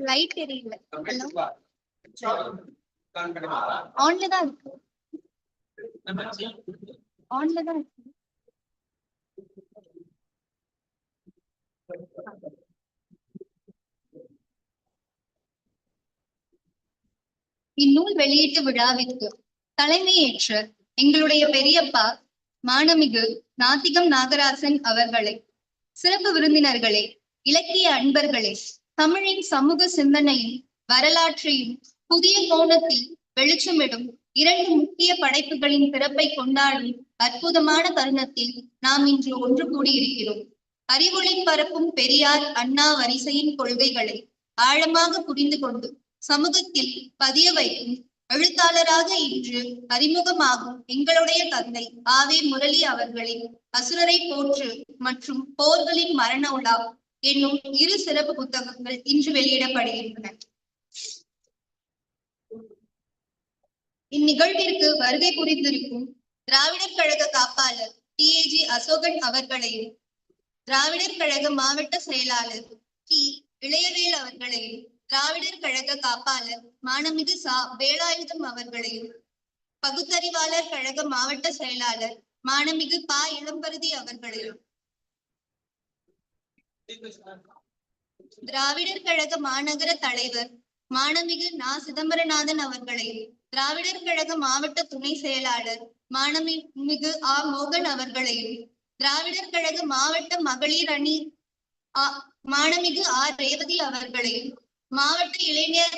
Light தெரியல. ஆன்ல தான் இருக்கு. ஆன்ல தான் இருக்கு. இந்நூல் வெளியீட்டு விழாவிற்கு தலைமையேற்ற எங்களுடைய பெரியப்பா மானமிகு நாத்திகம் நாகராசன் அவர்களை சிறப்பு விருந்தினர்களே இலக்கிய அன்பர்களே தமிழின் சமூக சிந்தனையும் வரலாற்றையும் புதிய கோணத்தில் வெளிச்சமிடும் இரண்டு முக்கிய படைப்புகளின் பிறப்பை கொண்டாடும் அற்புதமான தருணத்தில் நாம் இன்று ஒன்று கூடியிருக்கிறோம். அறிவொளி பரப்பும் பெரியார் அண்ணா வரிசையின் கொள்கைகளை ஆழமாக புரிந்து கொண்டு சமூகத்தில் பதிய வைக்கும் எழுத்தாளராக இன்று அறிமுகமாகும் எங்களுடைய தந்தை ஆவே முரளி அவர்களின் அசுரரை போற்று மற்றும் போர்களின் மரண உலா என்னும் இரு சிறப்பு புத்தகங்கள் இன்று வெளியிடப்படுகின்றன. இந்நிகழ்விற்கு வருகை புரிந்திருக்கும் திராவிடர் கழக காப்பாளர் டி. ஏஜி அசோகன் அவர்களையும் திராவிடர் கழக மாவட்ட செயலாளர் கி. இளையவேல் அவர்களையும் திராவிடர் கழக காப்பாளர் மானமிகு சா வேலாயுதம் அவர்களையும் பகுத்தறிவாளர் கழக மாவட்ட செயலாளர் மானமிகு பா இளம்பருதி அவர்களையும். திராவிடர் கழக மாநகர தலைவர் மானமிகு நா சிதம்பரநாதன் அவர்களையும் திராவிடர் கழக மாவட்ட துணை செயலாளர் மாணமிகு ஆ மோகன் அவர்களையும் திராவிடர் கழக மாவட்ட மகளிர் அணி ஆ- மானமிகு ஆர் ரேவதி அவர்களையும் மாவட்ட இளைஞர்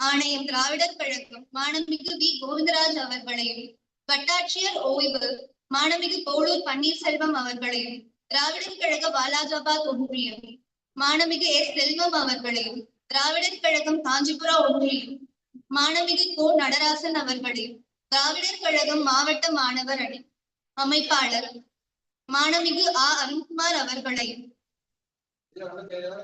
ஆணையம் திராவிடர் கழகம் மாணமிகு வி. கோவிந்தராஜ் அவர்களையும் வட்டாட்சியர் ஓய்வு மாணமிகு போலூர் பன்னீர்செல்வம் அவர்களையும் திராவிடர் கழக வாலாஜாபாத் ஒன்றியம் மாணமிகு எஸ் செல்வம் அவர்களையும் திராவிடர் கழகம் காஞ்சிபுரா ஒன்றியம் மாணமிகு கோ. நடராசன் அவர்களையும் திராவிடர் கழகம் மாவட்ட மாணவர் அணி அமைப்பாளர் மாணமிகு ஆ. அருண்குமார் அவர்களையும்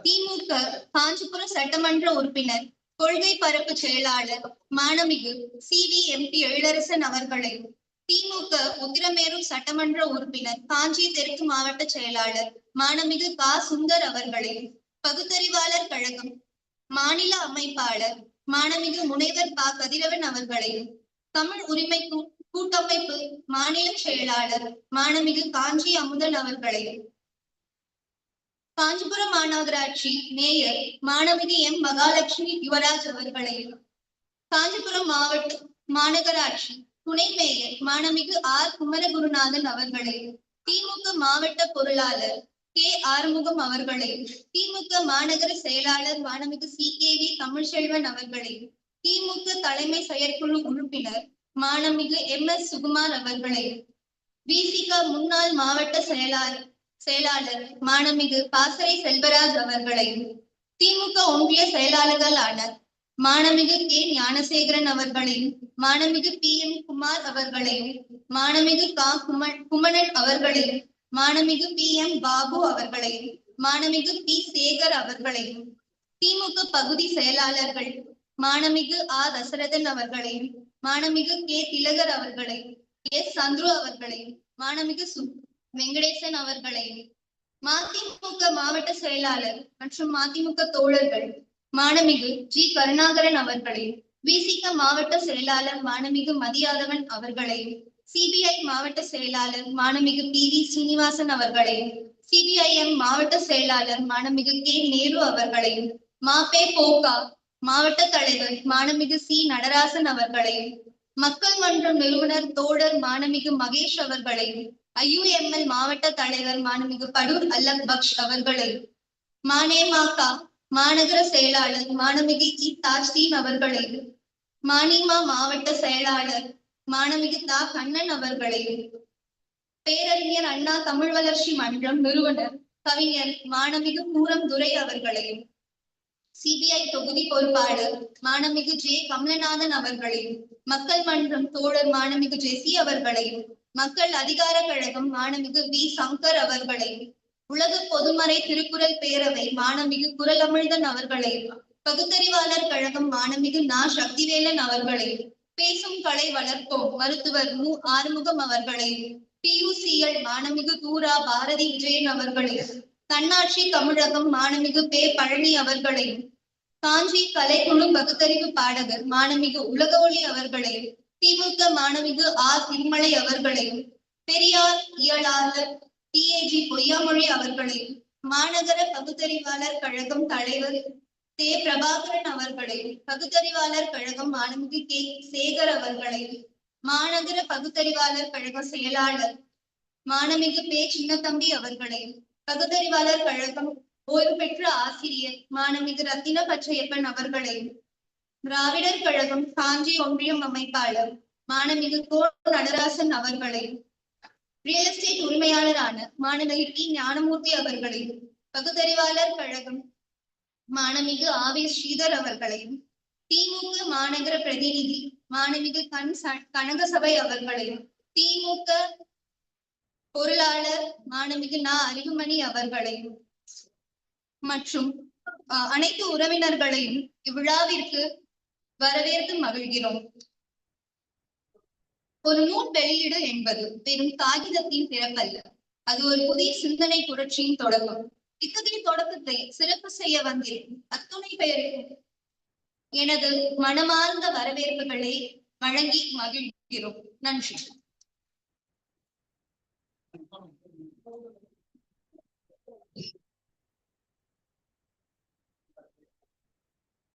திமுக காஞ்சிபுரம் சட்டமன்ற உறுப்பினர் கொள்கை பரப்பு செயலாளர் மாணமிகு C V M P Ezhilarasan அவர்களையும் திமுக உத்திரமேரூர் சட்டமன்ற உறுப்பினர் காஞ்சி தெற்கு மாவட்ட செயலாளர் மானமிகு கா. சுந்தர் அவர்களையும் பகுத்தறிவாளர் கழகம் மாநில அமைப்பாளர் மாணமிகு முனைவர் ப கதிரவன் அவர்களையும் தமிழ் உரிமை கூ- கூட்டமைப்பு மாநில செயலாளர் மாணமிகு காஞ்சி அமுதன் அவர்களையும் காஞ்சிபுரம் மாநகராட்சி மேயர் மாணவிகி எம். மகாலட்சுமி யுவராஜ் அவர்களையும் காஞ்சிபுரம் மாவட்ட மாநகராட்சி துணை மேயர் மாணமிகு ஆர். குமரகுருநாதன் அவர்களையும் திமுக மாவட்ட பொருளாளர் கே. ஆறுமுகம் அவர்களையும் திமுக மாநகர செயலாளர் மாணமிகு சி. கே. வி. தமிழ்செல்வன் அவர்களையும் திமுக தலைமை செயற்குழு உறுப்பினர் மாணமிகு எம். எஸ். சுகுமார் அவர்களையும் விசிக முன்னாள் மாவட்ட செயலாளர் செயலாளர் மாணமிகு பாசறை செல்வராஜ் அவர்களையும் திமுக ஒன்றிய செயலாளர்களான மாணமிகு கே. ஞானசேகரன் அவர்களையும் மாணமிகு பி. எம். குமார் அவர்களையும் மாணமிகு கா. குமணன் அவர்களையும் மாணமிகு பி. எம். பாபு அவர்களையும் மாணமிகு பி. சேகர் அவர்களையும் திமுக பகுதி செயலாளர்கள் மாணமிகு ஆ. தசரதன் அவர்களையும் மாணமிகு கே. திலகர் அவர்களையும் எஸ் சந்துரு அவர்களையும் மாணமிகு வெங்கடேசன் அவர்களையும் மதிமுக மாவட்ட செயலாளர் மற்றும் மதிமுக தோழர்கள் மாணமிகு ஜி. கருணாகரன் அவர்களையும் விசிக மாவட்ட செயலாளர் மாணமிகு மதியாதவன் அவர்களையும் சிபிஐ மாவட்ட செயலாளர் மாணமிகு பி. வி. சீனிவாசன் அவர்களையும் சிபிஐஎம் மாவட்ட செயலாளர் மாணமிகு கே. நேரு அவர்களையும் மாபே போகா மாவட்ட தலைவர் மாணமிகு சி. நடராசன் அவர்களையும் மக்கள் மன்றம் நிறுவனர் தோழர் மாணமிகு மகேஷ் அவர்களையும் ஐயுஎம்எல் மாவட்ட தலைவர் மாணமிகு படூர் அல்லக் பக்ஷ் அவர்களையும் மானேமாக்கா மாநகர செயலாளர் மாணமிகு இ தாஜ்தீன் அவர்களையும் மானிமா மாவட்ட செயலாளர் மாணமிகு தா. கண்ணன் அவர்களையும் பேரறிஞர் அண்ணா தமிழ் வளர்ச்சி மன்றம் நிறுவனர் கவிஞர் மாணமிகு பூரம் துரை அவர்களையும் சிபிஐ தொகுதி பொறுப்பாளர் மாணமிகு ஜே. கமலநாதன் அவர்களையும் மக்கள் மன்றம் தோழர் மாணமிகு ஜெசி அவர்களையும் மக்கள் அதிகார கழகம் மாணமிகு வி. சங்கர் அவர்களையும் உலக பொதுமறை திருக்குறள் பேரவை மாணமிகு குரலமிழ்தன் அவர்களையும் பகுத்தறிவாளர் கழகம் மாணமிகு நா. சக்திவேலன் அவர்களையும் பேசும் கலை வளர்ப்போம் மருத்துவர் மு. ஆறுமுகம் அவர்களையும் பியூசிஎல் மாணமிகு தூரா பாரதி விஜயன் அவர்களையும் தன்னாட்சி தமிழகம் மாணமிகு பே. பழனி அவர்களையும் காஞ்சி கலைக்குழு பகுத்தறிவு பாடகர் மாணமிகு உலக ஒளி அவர்களையும் திமுக மாணவிகு ஆர் திருமலை அவர்களையும் பெரியார் இயலாளர் டிஏஜி பொய்யாமொழி அவர்களையும் மாநகர பகுத்தறிவாளர் கழகம் தலைவர் தே. பிரபாகரன் அவர்களையும் பகுத்தறிவாளர் கழகம் மாணவிகு கே. சேகர் அவர்களையும் மாநகர பகுத்தறிவாளர் கழக செயலாளர் மாணமிகு பே. சின்னத்தம்பி அவர்களையும் பகுத்தறிவாளர் கழகம் ஓய்வு பெற்ற ஆசிரியர் மாணமிகு ரத்தின பச்சையப்பன் அவர்களையும் திராவிடர் கழகம் காஞ்சி ஒன்றியம் அமைப்பாளர் மாணமிகு கோ நடராசன் அவர்களையும் ரியல் எஸ்டேட் உரிமையாளரான மாணவி டி ஞானமூர்த்தி அவர்களையும் பகுத்தறிவாளர் கழகம் மாணமிகு ஆவே ஸ்ரீதர் அவர்களையும் திமுக மாநகர பிரதிநிதி மாணவிகு கண் ச- கனகசபை அவர்களையும் திமுக பொருளாளர் மாணவிகு நா அறிவுமணி அவர்களையும் மற்றும் அனைத்து உறவினர்களையும் இவ்விழாவிற்கு வரவேற்று மகிழ்கிறோம். ஒரு நூல் வெளியீடு என்பது வெறும் காகிதத்தின் பிறப்பல்ல. அது ஒரு புதிய சிந்தனை புரட்சியின் தொடக்கம். இத்தகைய தொடக்கத்தை சிறப்பு செய்ய வந்திருக்கும் அத்துணை பெயருக்கும் எனது மனமார்ந்த வரவேற்புகளை வழங்கி மகிழ்கிறோம். நன்றி.